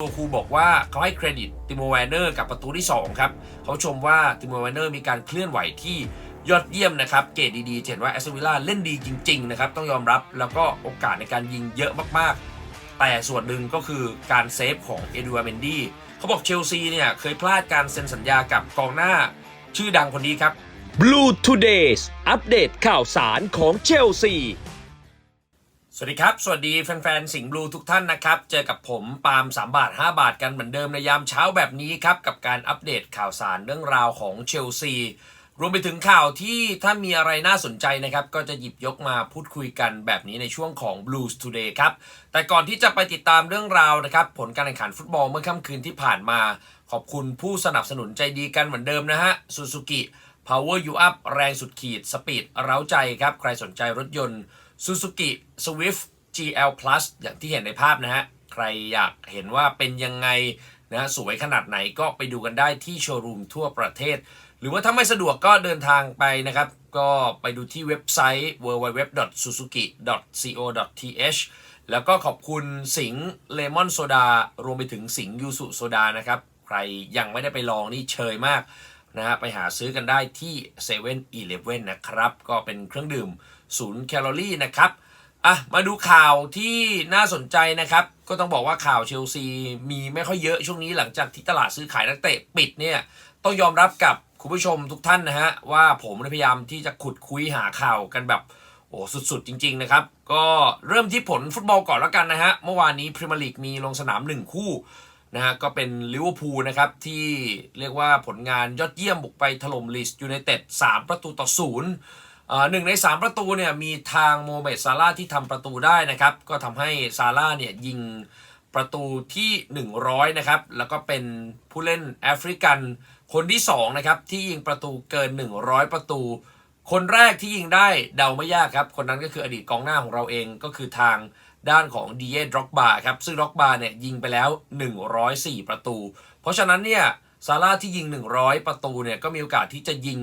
ตัวครูบอกว่าเขาให้เครดิตติโมแวนเนอร์กับประตูที่ 2 ครับ เขาชมว่าติโมแวนเนอร์มีการเคลื่อนไหวที่ยอดเยี่ยมนะครับ เกรดดีๆเห็นว่าแอสตันวิลล่าเล่นดีจริง ๆ นะครับ ต้องยอมรับแล้วก็โอกาสในการยิงเยอะมากๆ แต่ส่วนหนึ่งก็คือการเซฟของเอดูอาร์เมนดี้เขาบอกเชลซีเนี่ยเคยพลาดการเซ็นสัญญากับกองหน้าชื่อดังคนนี้ครับ Blue Today's อัปเดตข่าวสารของเชลซี สวัสดีครับ สวัสดีแฟนๆ สิงห์บลูทุกท่านนะครับ เจอกับผมปาล์ม3 บาท 5 บาทกันเหมือนเดิมในยามเช้าแบบนี้ครับ กับการอัปเดตข่าวสารเรื่องราวของเชลซี รวมไปถึงข่าวที่ถ้ามีอะไรน่าสนใจนะครับ ก็จะหยิบยกมาพูดคุยกันแบบนี้ในช่วงของ Blues Today ครับ แต่ก่อนที่จะไปติดตามเรื่องราวนะครับ ผลการแข่งขันฟุตบอลเมื่อค่ำคืนที่ผ่านมา ขอบคุณผู้สนับสนุนใจดีกันเหมือนเดิมนะฮะซูซูกิ Power You Up แรงสุดขีดสปีดเร้าใจครับใครสนใจรถยนต์ Suzuki Swift GL Plus อย่างที่เห็นในภาพนะฮะ ใครอยากเห็นว่าเป็นยังไงนะฮะสวยขนาดไหนก็ไปดูกันได้ที่โชว์รูมทั่วประเทศ หรือว่าถ้าไม่สะดวกก็เดินทางไปนะครับ ก็ไปดูที่เว็บไซต์ www.suzuki.co.th แล้วก็ขอบคุณสิงห์เลมอนโซดารวมไปถึงสิงห์ยูสุโซดานะครับ ใครยังไม่ได้ไปลองนี่เชยมากนะฮะไปหาซื้อกันได้ที่7 e เ e ่ e อนะครับ ก็เป็นเครื่องดื่ม ศูนย์แคลอรี่นะครับอะมาดูข่าวที่น่าสนใจนะครับ ก็ต้องบอกว่าข่าวเชลซีมีไม่ค่อยเยอะช่วงนี้หลังจากที่ตลาดซื้อขายนักเตะปิดเนี่ยต้องยอมรับกับคุณผู้ชมทุกท่านนะฮะว่าผมพยายามที่จะขุดคุยหาข่าวกันแบบโอ้สุดๆ จริง ๆ นะครับ ก็เริ่มที่ผลฟุตบอลก่อนแล้วกันนะฮะ เมื่อวานนี้พรีเมียร์ลีกมีลงสนาม 1 คู่นะฮะ ก็เป็นลิเวอร์พูลนะครับ ที่เรียกว่าผลงานยอดเยี่ยมบุกไปถล่มลีสยูไนเต็ด3ประตูต่อศูนย์ หนึ่งใน 3 ประตูเนี่ยมีทางโมเมดซาร่าที่ทำประตูได้นะครับ ก็ทำให้ซาร่าเนี่ยยิงประตูที่ 100 นะครับ แล้วก็เป็นผู้เล่นแอฟริกันคนที่ 2 นะครับ ที่ยิงประตูเกิน 100 ประตู คนแรกที่ยิงได้เดาไม่ยากครับ คนนั้นก็คืออดีตกองหน้าของเราเองก็คือทางด้านของดีเอดร็อกบาครับ ซึ่งร็อกบาเนี่ยยิงไปแล้ว 104 ประตู เพราะฉะนั้นเนี่ยซาร่าที่ยิง 100 ประตูเนี่ยก็มีโอกาสที่จะยิง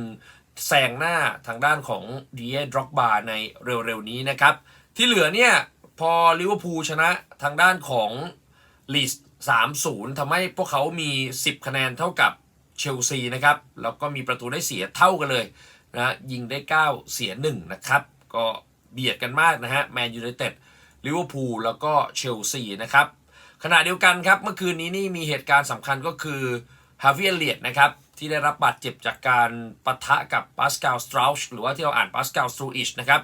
แซงหน้าทางด้านของดีเอดร็อกบาในเร็วๆนี้นะครับ ที่เหลือเนี่ย พอลิเวอร์พูลชนะทางด้านของลีส3-0ทำให้พวกเขามี 10 คะแนนเท่ากับเชลซีนะครับ แล้วก็มีประตูได้เสียเท่ากันเลยนะยิงได้ 9 เสีย 1 นะครับ ก็เบียดกันมากนะฮะแมนยูไนเต็ดลิเวอร์พูลแล้วก็เชลซีนะครับขณะเดียวกันครับ เมื่อคืนนี้นี่มีเหตุการณ์สำคัญก็คือฮาวิเอเลียดนะครับ ที่ได้รับบาดเจ็บจากการปะทะกับปาสคาลสตร u ชหรือว่าที่เราอ่านปาสคาลสตรูอิชนะครับ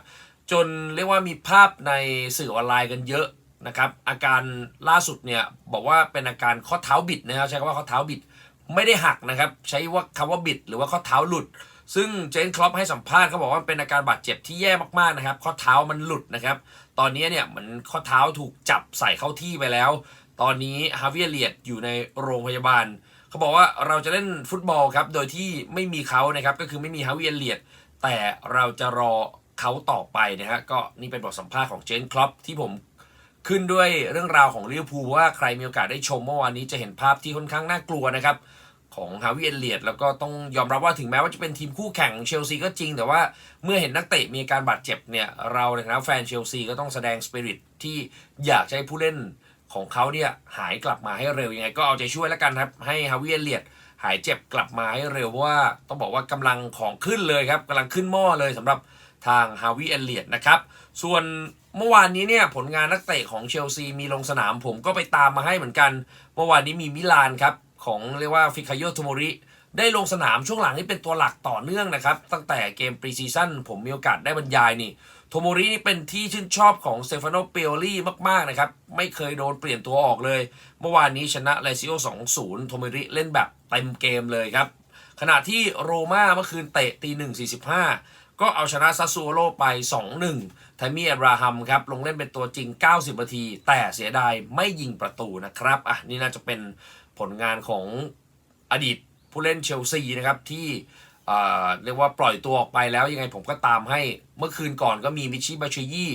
จนเรียกว่ามีภาพในสื่อออนไลน์กันเยอะนะครับ อาการล่าสุดเนี่ยบอกว่าเป็นอาการข้อเท้าบิดนะครับใช้คำว่าข้อเท้าบิดไม่ได้หักนะครับ ใช้ว่าคำว่าบิด หรือว่าข้อเท้าหลุด ซึ่งเจนคลอปให้สัมภาษณ์เขาบอกว่าเป็นอาการบาดเจ็บที่แย่มากๆนะครับ ข้อเท้ามันหลุดนะครับ ตอนนี้เนี่ยเหมือนข้อเท้าถูกจับใส่เข้าที่ไปแล้ว ตอนนี้ฮาวิเอเลียดอยู่ในโรงพยาบาล เขาบอกว่าเราจะเล่นฟุตบอลครับ โดยที่ไม่มีเขานะครับ ก็คือไม่มีฮาวิเอเลียดแต่เราจะรอเขาต่อไปนะฮะ ก็นี่เป็นบทสัมภาษณ์ของเจนคลอปที่ผมขึ้นด้วยเรื่องราวของลิเวอร์พูลว่าใครมีโอกาสได้ชมเมื่อวานนี้จะเห็นภาพที่ค่อนข้างน่ากลัวนะครับ ของฮาวิเอเลียดแล้วก็ต้องยอมรับว่าถึงแม้ว่าจะเป็นทีมคู่แข่งเชลซีก็จริง แต่ว่าเมื่อเห็นนักเตะมีอาการบาดเจ็บเนี่ยเราในฐานะแฟนเชลซีก็ต้องแสดงสปิริตที่อยากให้ผู้เล่น ของเขาเนี่ยหายกลับมาให้เร็วยังไง ก็เอาใจช่วยแล้วกันครับ ให้ฮาวิเอเลียดหายเจ็บกลับมาให้เร็วเพราะว่าต้องบอกว่ากำลังของขึ้นเลยครับกำลังขึ้นหม้อเลยสำหรับทางฮาวิเอเลียดนะครับ ส่วนเมื่อวานนี้เนี่ยผลงานนักเตะของเชลซีมีลงสนามผมก็ไปตามมาให้เหมือนกัน เมื่อวานนี้มีมิลานครับของเรียกว่าฟิคาโยโทโมริได้ลงสนามช่วงหลังนี่เป็นตัวหลักต่อเนื่องนะครับ ตั้งแต่เกมปรีซีซั่นผมมีโอกาสได้บรรยายนี่ โทโมรินี่เป็นที่ชื่นชอบของเซฟานโนเปโอลี่มาก ๆ นะครับ ไม่เคยโดนเปลี่ยนตัวออกเลย เมื่อวานนี้ชนะเลซิโอ 2-0 โทโมริเล่นแบบเต็มเกมเลยครับ ขณะที่โรม่าเมื่อคืนเตะตีหนึ่งสี่สิบห้าก็เอาชนะซัสซูโอโรไป 2-1 ไทมี่อับราฮัมครับ ลงเล่นเป็นตัวจริง 90 นาที แต่เสียดายไม่ยิงประตูนะครับ อะ นี่น่าจะเป็นผลงานของอดีตผู้เล่นเชลซีนะครับที่ เรียกว่าปล่อยตัวออกไปแล้วยังไงผมก็ตามให้เมื่อคืนก่อนก็มีมิชิบาชยี่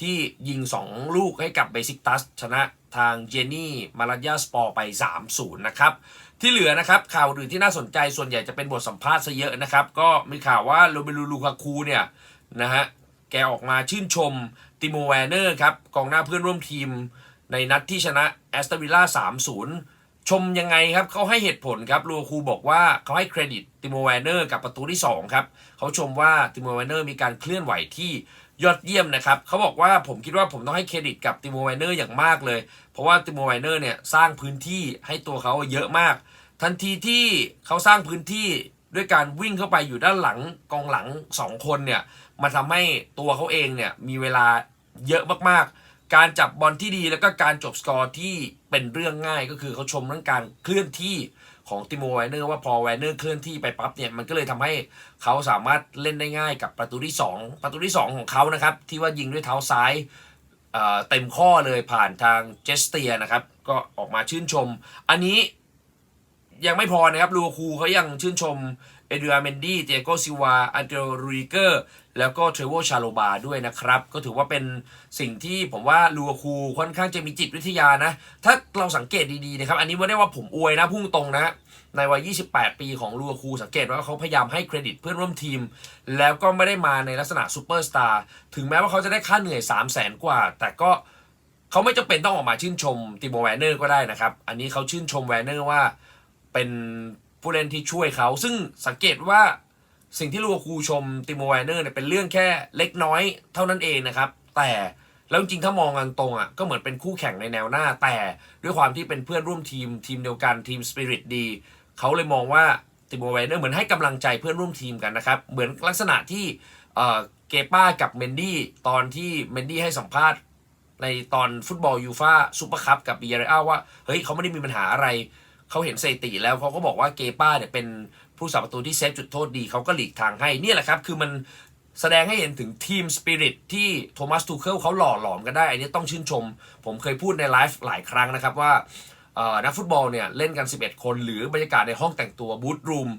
ที่ยิง 2 ลูกให้กับเบซิกตัสชนะทางเจนี่มาลา y าสปอร์ไป 3-0 นะครับ ที่เหลือนะครับข่าวอื่นที่น่าสนใจส่วนใหญ่จะเป็นบทสัมภาษณ์ซะเยอะนะครับ ก็มีข่าวว่าโรเบลูลูคาคูเนี่ยนะฮะแกออกมาชื่นชมติโมแวนเนอร์ครับกองหน้าเพื่อนร่วมทีมในนัดที่ชนะแอสตันวิลล่า3-0 ชมยังไงครับเขาให้เหตุผลครับลูคูบอกว่าเขาให้เครดิตติโมแวนเนอร์กับประตูที่ 2 ครับเขาชมว่าติโมแวนเนอร์มีการเคลื่อนไหวที่ยอดเยี่ยมนะครับเขาบอกว่าผมคิดว่าผมต้องให้เครดิตกับติโมแวนเนอร์อย่างมากเลย เพราะว่าติโมแวนเนอร์เนี่ยสร้างพื้นที่ให้ตัวเขาเยอะมาก ทันทีที่เขาสร้างพื้นที่ด้วยการวิ่งเข้าไปอยู่ด้านหลังกองหลังสองคนเนี่ยมาทำให้ตัวเขาเองเนี่ยมีเวลาเยอะมากๆ การจับบอลที่ดีแล้วก็การจบสกอร์ที่เป็นเรื่องง่ายก็คือเขาชมเรื่องการเคลื่อนที่ของติโมไวเนอร์ว่าพอไวเนอร์เคลื่อนที่ไปปั๊บเนี่ยมันก็เลยทำให้เขาสามารถเล่นได้ง่ายกับประตูที่ 2 ประตูที่ 2 ของเขานะครับ ที่ว่ายิงด้วยเท้าซ้ายเเต็มข้อเลยผ่านทางเจสเตียนะครับ ก็ออกมาชื่นชม อันนี้ยังไม่พอนะครับลูคูเขายังชื่นชม เอเดรียเมนดี้เตียโกซิวาอันเดรรูิเกอร์แล้วก็เทรเวลชาโลบาด้วยนะครับ ก็ถือว่าเป็นสิ่งที่ผมว่าลูคูค่อนข้างจะมีจิตวิทยานะ ถ้าเราสังเกตดีๆนะครับ อันนี้ไม่ได้ว่าผมอวยนะพุ่งตรงนะ ในวัย 28 ปีของลูคูสังเกตว่าเขาพยายามให้เครดิตเพื่อนร่วมทีม แล้วก็ไม่ได้มาในลักษณะซูเปอร์สตาร์ถึงแม้ว่าเขาจะได้ค่าเหนื่อย 3 0 0แสนกว่า แต่ก็เขาไม่จำเป็นต้องออกมาชื่นชมติโมแวนเนอร์ก็ได้นะครับ อันนี้เขาชื่นชมแวนเนอร์ว่าเป็น ผู้เล่นที่ช่วยเขา ซึ่งสังเกตว่าสิ่งที่ลูกาคูชมติโมแวนเนอร์เนี่ยเป็นเรื่องแค่เล็กน้อยเท่านั้นเองนะครับ แต่แล้วจริงถ้ามองกันตรงอะก็เหมือนเป็นคู่แข่งในแนวหน้า แต่ด้วยความที่เป็นเพื่อนร่วมทีมทีมเดียวกันทีมสปิริตดีเขาเลยมองว่าติโมแวนเนอร์เหมือนให้กำลังใจเพื่อนร่วมทีมกันนะครับ เหมือนลักษณะที่เอ่อเกป้ากับเมนดี้ตอนที่เมนดี้ให้สัมภาษณ์ในตอนฟุตบอลยูฟาซูเปอร์คัพกับบีเรอาว่าเฮ้ยเขาไม่ได้มีปัญหาอะไร เขาเห็นสถิติแล้วเขาก็บอกว่าเกป้าเนี่ยเป็นผู้สาประตูที่เซฟจุดโทษดีเขาก็หลีกทางให้เนี่ยแหละครับ คือมันแสดงให้เห็นถึงทีมสปิริตที่โทมัสทูเคิลเขาหล่อหลอมกันได้ อันนี้ต้องชื่นชม ผมเคยพูดในไลฟ์หลายครั้งนะครับว่านักฟุตบอลเนี่ยเล่นกัน 11 คน หรือบรรยากาศในห้องแต่งตัวบูธรูม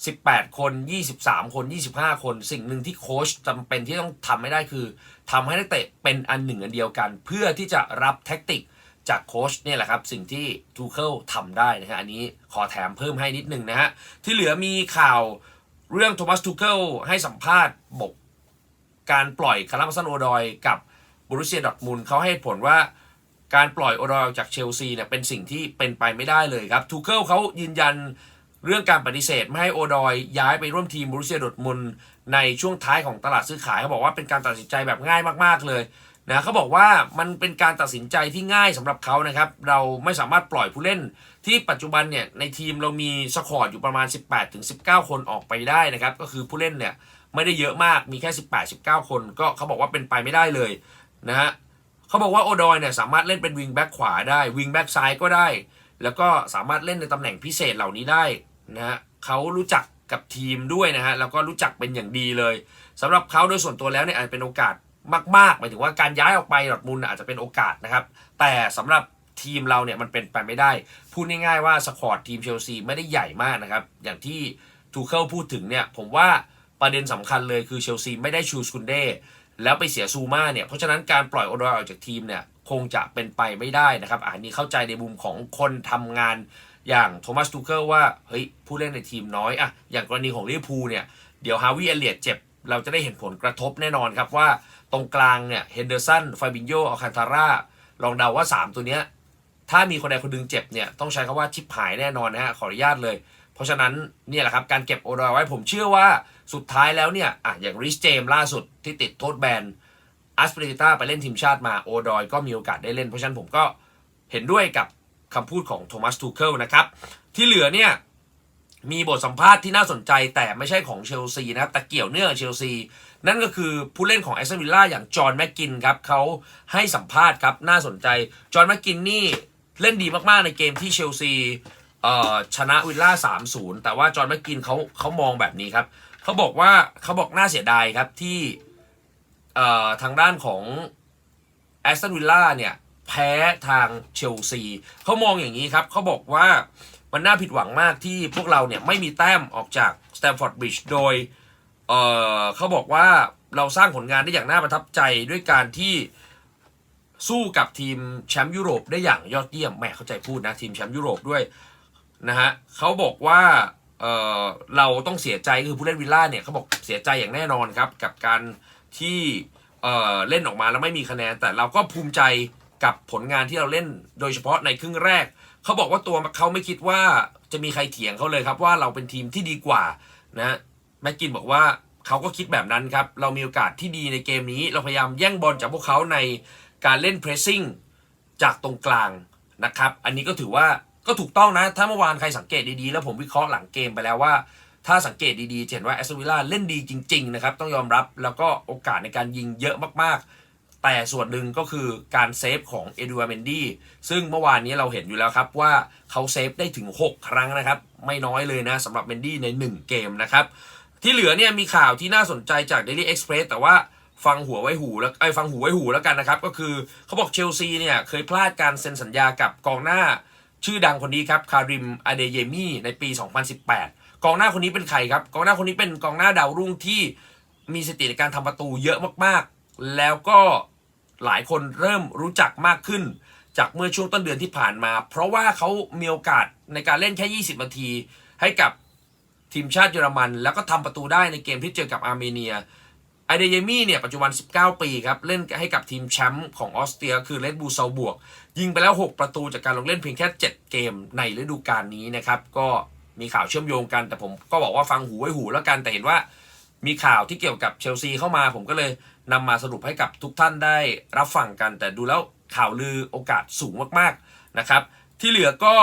18 คน 23 คน 25 คน สิ่งหนึ่งที่โค้ชจำเป็นที่ต้องทำให้ได้คือทำให้นักเตะเป็นอันหนึ่งอันเดียวกัน เพื่อที่จะรับแท็กติก จากโค้ชเนี่ยแหละครับ สิ่งที่ทูเคิลทำได้นะฮะอันนี้ขอแถมเพิ่มให้นิดหนึ่งนะฮะ ที่เหลือมีข่าวเรื่องโทมัสทูเคิลให้สัมภาษณ์บอกการปล่อยคาร์ลมัสันโอดอยกับบรูเซียดอทมุนเขาให้ผลว่าการปล่อยโอดอยออกจากเชลซีเนี่ยเป็นสิ่งที่เป็นไปไม่ได้เลยครับทูเคิลเขายืนยันเรื่องการปฏิเสธไม่ให้โอดอยย้ายไปร่วมทีมบรูเซียดอทมุนในช่วงท้ายของตลาดซื้อขายเขาบอกว่าเป็นการตัดสินใจแบบง่ายมากๆเลย นะเขาบอกว่ามันเป็นการตัดสินใจที่ง่ายสำหรับเขานะครับ เราไม่สามารถปล่อยผู้เล่น ที่ปัจจุบันเนี่ยในทีมเรามีสควอตอยู่ประมาณ 18-19 คนออกไปได้นะครับ ก็คือผู้เล่นเนี่ยไม่ได้เยอะมากมีแค่ 18-19 คน ก็เขาบอกว่าเป็นไปไม่ได้เลยนะฮะเขาบอกว่าโอดอยเนี่ยสามารถเล่นเป็นวิงแบ็กขวาได้วิงแบ็กซ้ายก็ได้ แล้วก็สามารถเล่นในตำแหน่งพิเศษเหล่านี้ได้นะฮะเขารู้จักกับทีมด้วยนะฮะแล้วก็รู้จักเป็นอย่างดีเลยสำหรับเขาโดยส่วนตัวแล้วเนี่ยอาจจะเป็นโอกาส มากๆหมายถึงว่าการย้ายออกไปดอทมุนอาจจะเป็นโอกาสนะครับ แต่สำหรับทีมเราเนี่ยมันเป็นไปไม่ได้ พูดง่ายๆว่าสควอตทีมเชลซีไม่ได้ใหญ่มากนะครับ อย่างที่ทูเคิลพูดถึงเนี่ยผมว่าประเด็นสำคัญเลยคือเชลซีไม่ได้ชูสกุนเดแล้วไปเสียซูมาเนี่ยเพราะฉะนั้นการปล่อยโอดอยออกจากทีมเนี่ยคงจะเป็นไปไม่ได้นะครับอันนี้เข้าใจในมุมของคนทำงานอย่างโทมัสทูเคิลว่าเฮ้ยผู้เล่นในทีมน้อยอะอย่างกรณีของลิเวอร์พูลเนี่ยเดี๋ยวฮาวิเอเลียดเจ็บ เราจะได้เห็นผลกระทบแน่นอนครับว่า ตรงกลางเนี่ยเฮนเดอร์สันฟาบินโยอัลคันตาร่าลองเดาว่า 3 ตัวเนี้ยถ้ามีคนใดคนหนึงเจ็บเนี่ยต้องใช้คำว่าชิปหายแน่นอนนะฮะขออนุญาตเลย เพราะฉะนั้นเนี่ยแหละครับการเก็บโอดอยไว้ผมเชื่อว่าสุดท้ายแล้วเนี่ยอะอย่างริชเจมล่าสุดที่ติดโทษแบนอัสเปริต้าไปเล่นทีมชาติมาโอดอยก็มีโอกาสได้เล่น เพราะฉะนั้นผมก็เห็นด้วยกับคำพูดของโทมัสทูเคิลนะครับ ที่เหลือเนี่ย มีบทสัมภาษณ์ที่น่าสนใจแต่ไม่ใช่ของเชลซีนะครับ แต่เกี่ยวเนื่องกับเชลซี นั่นก็คือผู้เล่นของแอสตันวิลล่าอย่างจอห์นแม็กกินครับเขาให้สัมภาษณ์ครับ น่าสนใจ จอห์นแม็กกินนี่เล่นดีมากๆในเกมที่เชลซีชนะวิลล่า3-0 แต่ว่าจอห์นแม็กกินเขาเขามองแบบนี้ครับเขาบอกว่าเขาบอกน่าเสียดายครับที่ทางด้านของแอสตันวิลล่าเนี่ยแพ้ทางเชลซีเขามองอย่างนี้ครับเขาบอกว่า มันน่าผิดหวังมากที่พวกเราเนี่ยไม่มีแต้มออกจากสแตมฟอร์ดบริดจ์โดยเออเขาบอกว่าเราสร้างผลงานได้อย่างน่าประทับใจด้วยการที่สู้กับทีมแชมป์ยุโรปได้อย่างยอดเยี่ยมแหม่เข้าใจพูดนะทีมแชมป์ยุโรปด้วยนะฮะเขาบอกว่าเออเราต้องเสียใจคือผู้เล่นวิลล่าเนี่ยเขาบอกเสียใจอย่างแน่นอนครับ กับการที่เออเล่นออกมาแล้วไม่มีคะแนน แต่เราก็ภูมิใจกับผลงานที่เราเล่นโดยเฉพาะในครึ่งแรก เขาบอกว่าตัวเขาไม่คิดว่าจะมีใครเถียงเขาเลยครับ ว่าเราเป็นทีมที่ดีกว่านะแม็กกินบอกว่าเขาก็คิดแบบนั้นครับ เรามีโอกาสที่ดีในเกมนี้ เราพยายามแย่งบอลจากพวกเขาในการเล่นเพรสซิ่งจากตรงกลางนะครับ อันนี้ก็ถือว่าก็ถูกต้องนะ ถ้าเมื่อวานใครสังเกตดีๆ แล้วผมวิเคราะห์หลังเกมไปแล้วว่า ถ้าสังเกตดีๆเห็นว่าแอสตันวิลล่าเล่นดีจริง ๆ นะครับ ต้องยอมรับแล้วก็โอกาสในการยิงเยอะมากๆ แต่ส่วนหนึ่งก็คือการเซฟของเอดูอาเมนดี้ซึ่งเมื่อวานนี้เราเห็นอยู่แล้วครับว่าเขาเซฟได้ถึง 6 ครั้งนะครับ ไม่น้อยเลยนะสำหรับเมนดี้ใน 1 เกมนะครับ ที่เหลือเนี่ยมีข่าวที่น่าสนใจจาก Daily Express แต่ว่าฟังหัวไว้หูแล้วไอ้ฟังหูไว้หูแล้วกันนะครับ ก็คือเขาบอกเชลซีเนี่ยเคยพลาดการเซ็นสัญญากับกองหน้า ชื่อดังคนนี้ครับคาริมอเดเยมีในปี 2018 กองหน้าคนนี้เป็นใครครับกองหน้าคนนี้เป็นกองหน้าดาวรุ่งที่มีสติในการทำประตูเยอะมากๆ แล้วก็ หลายคนเริ่มรู้จักมากขึ้น จากเมื่อช่วงต้นเดือนที่ผ่านมา เพราะว่าเขามีโอกาสในการเล่นแค่ 20 นาที ให้กับทีมชาติเยอรมัน แล้วก็ทำประตูได้ในเกมที่เจอกับอาร์เมเนียไอเดเยมี่เนี่ยปัจจุบัน 19 ปีครับ เล่นให้กับทีมแชมป์ของออสเตรีย คือเลดบูเซาบวก ยิงไปแล้ว 6 ประตูจากการลงเล่นเพียงแค่ 7 เกมในฤดูกาลนี้นะครับ ก็มีข่าวเชื่อมโยงกันแต่ผมก็บอกว่าฟังหูไว้หูแล้วกันแต่เห็นว่า มีข่าวที่เกี่ยวกับเชลซีเข้ามา ผมก็เลยนำมาสรุปให้กับทุกท่านได้รับฟังกัน แต่ดูแล้วข่าวลือโอกาสสูงมากๆนะครับ ที่เหลือก็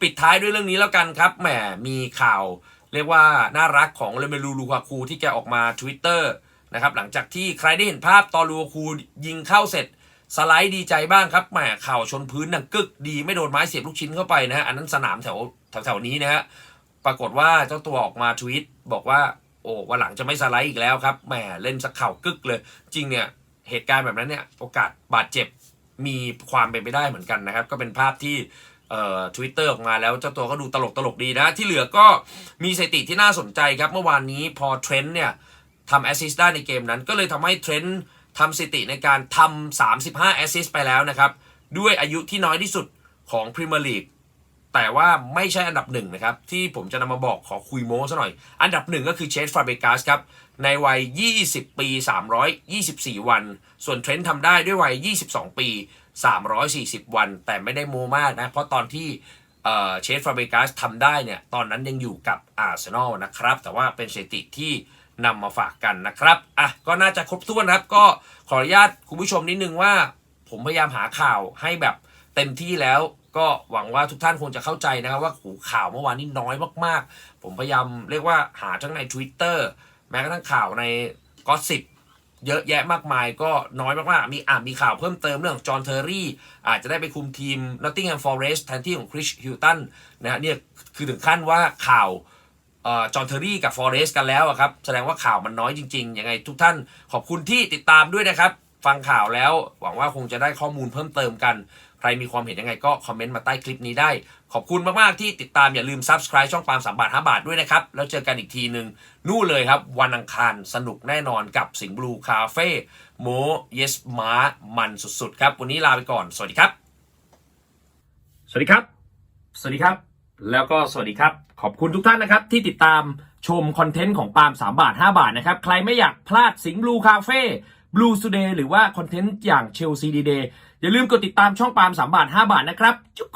ปิดท้ายด้วยเรื่องนี้แล้วกันครับแหมมีข่าวเรียกว่าน่ารักของเลเมลูลูคาคูที่แกออกมา Twitter นะครับหลังจากที่ใครได้เห็นภาพตอนลูคาคูยิงเข้าเสร็จสไลด์ดีใจบ้างครับแหมข่าวชนพื้นดังกึกดีไม่โดนไม้เสียบลูกชิ้นเข้าไปนะฮะอันนั้นสนามแถวแถวแถวนี้นะฮะปรากฏว่าเจ้าตัวออกมาทวีตบอกว่า อ้วันหลังจะไม่สไลด์อีกแล้วครับแหมเล่นสักเข่ากึกเลย จริงเนี่ยเหตุการณ์แบบนั้นเนี่ยโอกาสบาดเจ็บมีความเป็นไปได้เหมือนกันนะครับ ก็เป็นภาพที่เอ่อทวิตเตอร์ออกมาแล้วเจ้าตัวก็ดูตลกตลกดีนะ ที่เหลือก็มีสถิติที่น่าสนใจครับ เมื่อวานนี้พอเทรนด์เนี่ยทำแอสซิสต์ได้ในเกมนั้น ก็เลยทำให้เทรนด์ทำสถิติในการทำ35แอสซิสต์ไปแล้วนะครับ ด้วยอายุที่น้อยที่สุดของพรีเมียร์ลีก แต่ว่าไม่ใช่อันดับหนึ่งนะครับ ที่ผมจะนำมาบอกขอคุยโม้ซะหน่อย อันดับหนึ่งก็คือเชสฟาเบกัสครับ ในวัย 20 ปี 324 วัน ส่วนเทรนด์ทำได้ด้วยวัย 22 ปี 340 วัน แต่ไม่ได้โมมากนะ เพราะตอนที่เชสฟาเบกัสทำได้เนี่ย ตอนนั้นยังอยู่กับอาร์เซนอลนะครับ แต่ว่าเป็นสถิติที่นำมาฝากกันนะครับ อะ ก็น่าจะครบถ้วนครับ ก็ขออนุญาตคุณผู้ชมนิดนึงว่า ผมพยายามหาข่าวให้แบบเต็มที่แล้ว ก็หวังว่าทุกท่านคงจะเข้าใจนะครับว่าหูข่าวเมื่อวานนี้น้อยมากๆ ผมพยายามเรียกว่าหาทั้งใน Twitter แม้กระทั่งข่าวในก็สิบเยอะแยะมากมายก็น้อยมากๆ มีอ่ามีข่าวเพิ่มเติมเรื่องจอห์นเทอร์รี่อาจจะได้ไปคุมทีม Nottingham Forest แทนที่ของคริสฮิลตันนะฮะเนี่ยคือถึงขั้นว่าข่าวจอห์นเทอร์รี่กับฟอร์เรสกันแล้วครับ แสดงว่าข่าวมันน้อยจริงๆ ยังไงทุกท่านขอบคุณที่ติดตามด้วยนะครับ ฟังข่าวแล้วหวังว่าคงจะได้ข้อมูลเพิ่มเติมกัน ใครมีความเห็นยังไงก็คอมเมนต์มาใต้คลิปนี้ได้ ขอบคุณมาก ๆ ที่ติดตามอย่าลืม Subscribe ช่องปาล์มสามบาท5บาทด้วยนะครับ แล้วเจอกันอีกทีหนึ่งนู่นเลยครับ วันอังคารสนุกแน่นอนกับสิงห์บลูคาเฟ่โมเยสมามันสุด ๆ ครับ วันนี้ลาไปก่อน สวัสดีครับ สวัสดีครับ สวัสดีครับ แล้วก็สวัสดีครับ ขอบคุณทุกท่านนะครับ ที่ติดตามชมคอนเทนต์ของปาล์ม3บาท5บาทนะครับ ใครไม่อยากพลาดสิงห์บลูคาเฟ่บลูสเดย์หรือว่าคอนเทนต์อย่างเชลซีดีเดย์ อย่าลืมกดติดตามช่องปาล์ม3บาท5บาทนะครับจุ๊ก